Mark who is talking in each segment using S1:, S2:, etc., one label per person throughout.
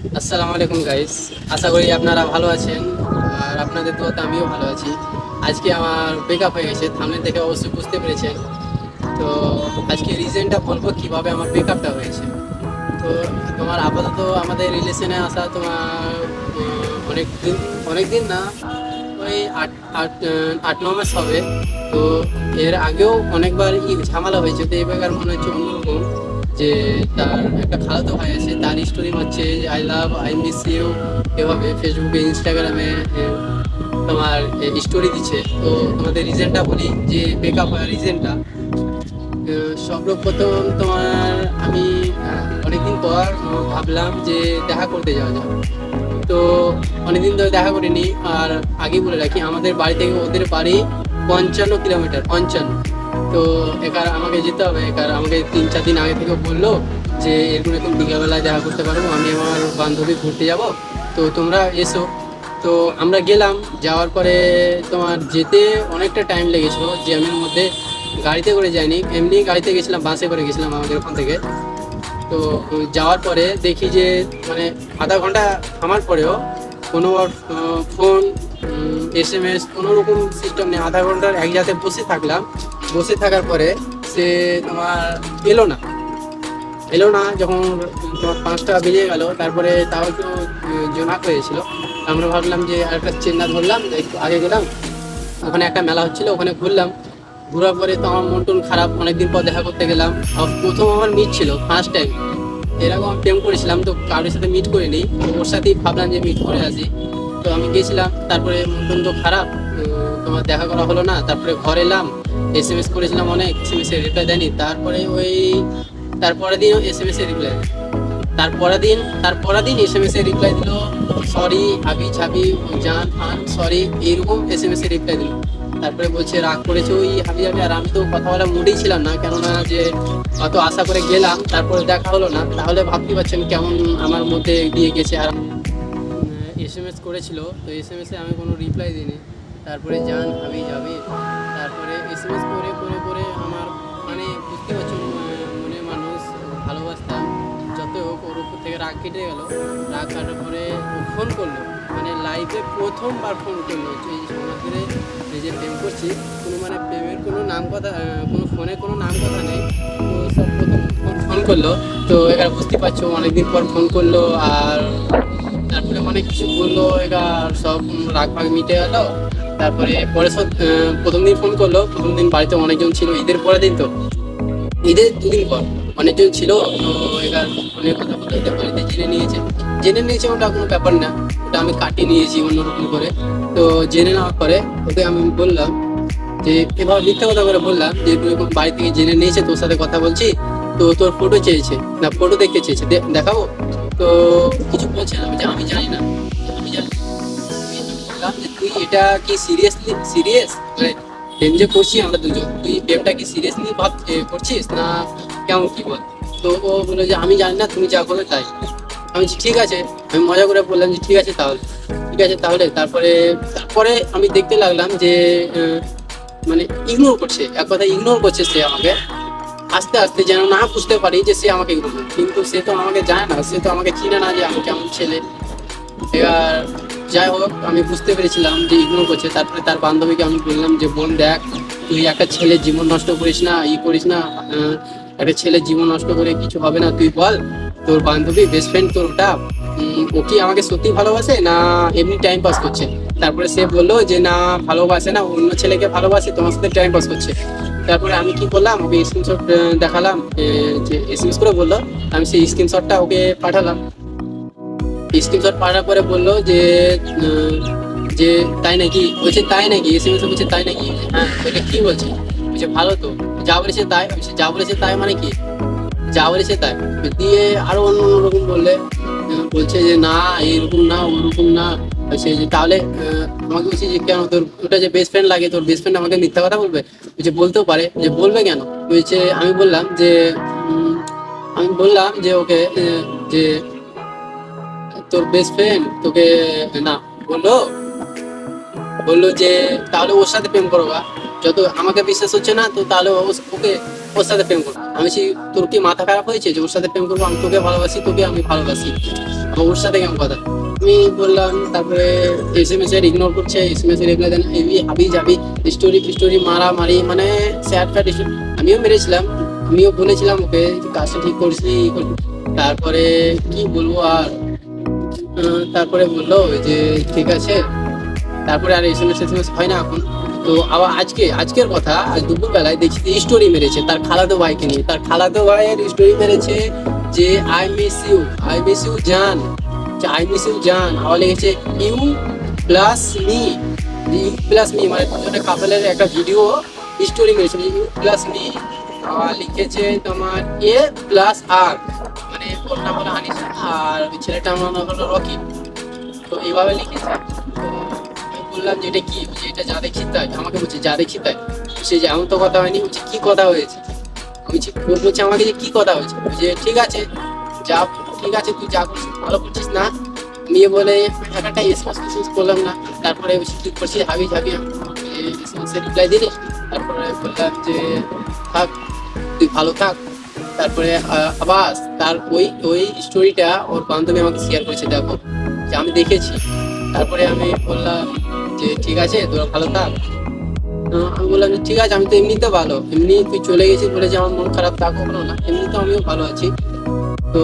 S1: আসসালামু আলাইকুম গাইস আশা করি আপনারা ভালো আছেন, আর আপনাদের তো আমিও ভালো আছি। আজকে আমার ব্রেকআপ হয়ে গেছে থামলে দেখে অবশ্যই বুঝতে পেরেছেন। তো আজকে রিজনটা বলব কীভাবে আমার ব্রেকআপটা হয়েছে। তো তোমার আপাতত আমাদের রিলেশনে আসা তোমার অনেক দিন অনেক দিন না, ওই আট আট আট ন মাস হবে। তো এর আগেও অনেকবার ই ঝামেলা হয়েছে, তো এবার মনে হচ্ছে অন্যরকম যে তার একটা খালাতো ভাই আছে, তার স্টোরি হচ্ছে I love I miss you এভাবে ফেসবুকে ইনস্টাগ্রামে তোমার স্টোরি দিচ্ছে। তো তোমাদের রিজনটা বলি যে ব্রেকআপ হওয়ার রিজনটা সর্বপ্রথম তোমার আমি অনেকদিন পর ভাবলাম যে দেখা করতে যাওয়া যাবে তো অনেকদিন ধরে দেখা করিনি, আর আগে বলে রাখি, আমাদের বাড়ি থেকে ওদের বাড়ি পঞ্চান্ন কিলোমিটার, পঞ্চান্ন। তো এবার আমাকে যেতে হবে এবার আমাকে তিন চার দিন আগে থেকে বলল যে, এরকম এরকম বিকেলবেলায় দেখা করতে পারব আমি আমার বান্ধবী ঘুরতে যাব। তো তোমরা এসো। তো আমরা গেলাম, যাওয়ার পরে তোমার যেতে অনেকটা টাইম লেগেছিলো, জ্যামের মধ্যে গাড়িতে করে যাইনি। এমনি গাড়িতে গেছিলাম, বাসে করে গেছিলাম আমাদের ওখান থেকে। তো যাওয়ার পরে দেখি যে মানে আধা ঘণ্টা থামার পরেও কোনো ফোন এস এম এস কোনো রকম সিস্টেম নেই। আধা ঘণ্টার এক জায়গাতে বসে থাকলাম। বসে থাকার পরে সে তোমার এলো না। এলো না যখন তোমার পাঁচটা বেজে গেল, তারপরে তাও একটু জোনাক হয়েছিল। আমরা ভাবলাম যে একটা চেন্না ধরলাম, একটু আগে গেলাম। ওখানে একটা মেলা হচ্ছিল, ওখানে ঘুরলাম। ঘোরার পরে তো আমার মন টন খারাপ, অনেকদিন পর দেখা করতে গেলাম। প্রথম আমার মিট ছিল ফার্স্ট টাইম এরকম আমি প্রেম করেছিলাম, তো কারোর সাথে মিট করিনি। ওর সাথেই ভাবলাম যে মিট করে আসি। তো আমি গেছিলাম, তারপরে মন টন তো খারাপ। তোমার দেখা করা হলো না, তারপরে ঘর এলাম এস এম এস করেছিলাম অনেক এস এম এস এর রিপ্লাই দেয়নি, তারপরে ওই তারপরে দিন এস এম এস এর রিপ্লাই তারপরের দিন তারপরের দিন এস এম এস এর রিপ্লাই দিল সরি হাবি ছাবি, জান, ফান সরি এইরকম এস এম এস এর রিপ্লাই দিল। তারপরে বলছে, রাগ করেছে ওই হাবি হাবি আর আমি তো কথা বলা মুডেই ছিলাম না, কেননা যে অত আশা করে গেলাম, তারপরে দেখা হলো না, তাহলে ভাবতে পারছেন কেমন আমার মধ্যে দিয়ে গেছে আর এস এম এস করেছিল, তো এস এম এসে আমি কোনো রিপ্লাই দিইনি। তারপরে যান ভাবি যাবে। তারপরে এস এম এস করে করে করে আমার মানে বুঝতে পারছ, মনে মানুষ ভালোবাসতাম যত হোক, ওর উপর থেকে রাগ কেটে গেল। রাগ কাটার পরে ফোন করল। মানে লাইফে প্রথমবার ফোন করল। যে এই যে প্রেম করছি, কোনো মানে প্রেমের কোনো নাম কথা কোনো ফোনে কোনো নাম কথা নেই। তো সব প্রথম ফোন করল। তো এবার বুঝতে পারছ, অনেকদিন পর ফোন করল, আর তারপরে অনেক কিছু বলল এবার সব রাগ ভাগ মিটে গেল। তারপরে পরে প্রথম দিন ফোন করল, প্রথম দিন বাড়িতে অনেকজন ছিল, ঈদের পরে দিন তো। ঈদের দুদিন পর অনেকজন ছিল এবার কথা বাড়িতে জেনে নিয়েছে। জেনে নিয়েছে ওটা কোনো ব্যাপার না, ওটা আমি কাটিয়ে নিয়েছি অন্যরকম করে। তো জেনে নেওয়ার পরে ওকে আমি বললাম যে, এবার মিথ্যা কথা করে বললাম যে, তুই বাড়ি থেকে জেনে নিয়েছে, তোর সাথে কথা বলছি, তো তোর ফটো চেয়েছে, না ফটো দেখতে চেয়েছে দেখাবো? তো কিছু বলছে না যে আমি জানি না। তুই এটা কি সিরিয়াসলি সিরিয়াস প্রেম যে করছি আমরা দুজন তুই প্রেমটা কি সিরিয়াসলি ভাব করছিস না কেমন, কি বল? তো ও বলল যে, আমি জানি না তুমি যা করবে তাই। আমি ঠিক আছে। আমি মজা করে বললাম যে, ঠিক আছে তাহলে। ঠিক আছে তাহলে। তারপরে তারপরে আমি দেখতে লাগলাম যে মানে ইগনোর করছে। এক কথা ইগনোর করছে সে আমাকে। আস্তে আস্তে যেন না বুঝতে পারি যে সে আমাকে ইগনোর কিন্তু সে তো আমাকে জানে না। সে তো আমাকে চিনে না যে আমি কেমন ছেলে। এবার যাই হোক, আমি বুঝতে পেরেছিলাম যে ইগনোর করছে। তারপরে তার বান্ধবীকে আমি বললাম যে, বোন, দেখ, তুই একটা ছেলে জীবন নষ্ট করিস না, ই করিস না একটা ছেলে জীবন নষ্ট করে কিছু হবে না, তুই বল, তোর বান্ধবী বেস্ট ফ্রেন্ড তোর ওটা ও কি আমাকে সত্যি ভালোবাসে না এমনি টাইম পাস করছে? তারপরে সে বলল যে, না, ভালোবাসে না, অন্য ছেলেকে ভালোবাসে, তোমার সাথে টাইম পাস করছে। তারপরে আমি কি করলাম, ওকে স্ক্রিনশট দেখালাম যে এসএমএস করে বলল, আমি সেই স্ক্রিনশটটা ওকে পাঠালাম। স্ক্রিনশট পাঠার পরে বলল যে যে তাই নাকি? বলছে, তাই নাকি? এসএমএস বলছে, তাই নাকি? হ্যাঁ কি বলছে? বলছে, ভালো তো। যা বলেছে তাই, বলছে, যা বলেছে তাই মানে কি? যা বলেছে তাই। দিয়ে আরও অন্য অন্য রকম বললে বলছে যে, না এইরকম না, ওরকম না। বলছে যে, তাহলে আমাকে বলছে যে, কেন তোর, ওটা যে বেস্ট ফ্রেন্ড লাগে, তোর বেস্ট ফ্রেন্ড আমাকে মিথ্যা কথা বলবে? বলছে, বলতেও পারে। যে বলবে কেন? বলছে, আমি বললাম যে আমি বললাম যে, ওকে যে তোর বেস্ট ফ্রেন্ড তোকে, না, বলল বলল যে, তাহলে ওর সাথে প্রেম করবা যত আমাকে বিশ্বাস হচ্ছে না, তো তাহলে ওকে ওর সাথে প্রেম করো। আমি বলছি, তোর কি মাথা খারাপ হয়েছে যে ওর সাথে প্রেম করব? আমি তোকে ভালোবাসি, তোকে আমি ভালোবাসি। ওর সাথে কেমন কথা? আমি বললাম, তারপরে এস এম এস এর ইগনোর করছে এস এম এস এর রিপ্লাই দেন এই হাবি যাবি? স্টোরি স্টোরি মারা মারি মানে স্যাড ফ্যাড আমিও মেরেছিলাম, আমিও বলেছিলাম ওকে কাজটা ঠিক করছি তারপরে কি বলব আর? তারপরে বলল যে, ঠিক আছে। তারপরে আর S M S S M S হয় না এখন। তো আবার আজকে, আজকের কথা, আজ দুপুরবেলায় দেখছি যে স্টোরি মেরেছে তার খালাতো ভাইকে নিয়ে। তার খালাতো ভাইয়ের স্টোরি মেরেছে যে I miss you I miss you জান। আই মিস ইউ জান। আবার লিখেছে you plus me you plus me মানে দুজনে কাপলের একটা ভিডিও স্টোরি মেরেছে ইউ প্লাস মি লিখেছে তোমার এ প্লাস আর মানে ওর নাম হলো হানিসা আর ওই ছেলেটার নাম হলো রকি। তো এইভাবে লিখেছে। আমি বললাম যে এটা কি? বলছে, এটা যা দেখি তাই। আমাকে বলছে, যা দেখি তাই। সে যে, এমন তো কথা হয়নি। বলছে, কি কথা হয়েছে? আমি বলছি আমাকে যে কি কথা হয়েছে? বলছে, ঠিক আছে, যা, ঠিক আছে, তুই যা করছিস, ভালো করছিস না? নিয়ে বলে একটা এসএমএস ফেসএমএস করলাম না। তারপরে বলছি কি করছিস হাবি এসএমএস রিপ্লাই দিলি, তারপরে বললাম যে, থাক, তুই ভালো থাক। তারপরে আবার তার ওই ওই স্টোরিটা ওর বান্ধবী আমাকে শেয়ার করেছে, দেখো, যে আমি দেখেছি। তারপরে আমি বললাম যে, ঠিক আছে, তোরা ভালো থাক। আমি বললাম যে, ঠিক আছে, আমি তো এমনিতে ভালো। এমনি তুই চলে গেছিস বলে যে আমার মন খারাপ থাকো কোনো না। এমনি তো আমিও ভালো আছি। তো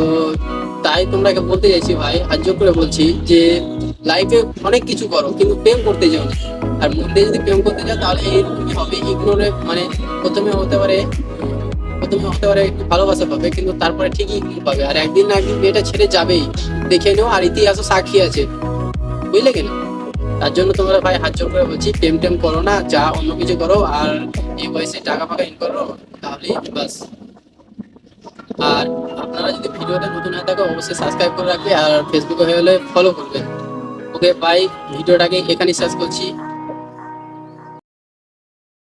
S1: তাই তোমরাকে বলতে চাইছি, ভাই হাজ্য করে বলছি যে লাইফে অনেক কিছু করো, কিন্তু প্রেম করতে যাও না। আর মন দিয়ে যদি প্রেম করতে যাও, তাহলে এইরকমই হবে। ইগনোরে মানে প্রথমে হতে পারে প্রথমে হতে পারে একটু ভালোবাসা পাবে, কিন্তু তারপরে ঠিকই পাবে? আর একদিন না একদিন মেয়েটা ছেড়ে যাবেই। দেখে নিও, আর ইতিহাসও সাক্ষী আছে। বুঝলে কেন তার জন্য তোমরা ভাই হাত জোর করে বলছি, প্রেম টেম করো না, যা অন্য কিছু করো, আর এই বয়সে টাকা ফাকা ইন করো, তাহলেই বাস আর আপনারা যদি ভিডিওতে নতুন হয়ে থাকে, অবশ্যই সাবস্ক্রাইব করে রাখবে, আর ফেসবুকে হয়ে হলে ফলো করবে। ওকে বাই ভিডিওটাকে এখানেই শেষ করছি।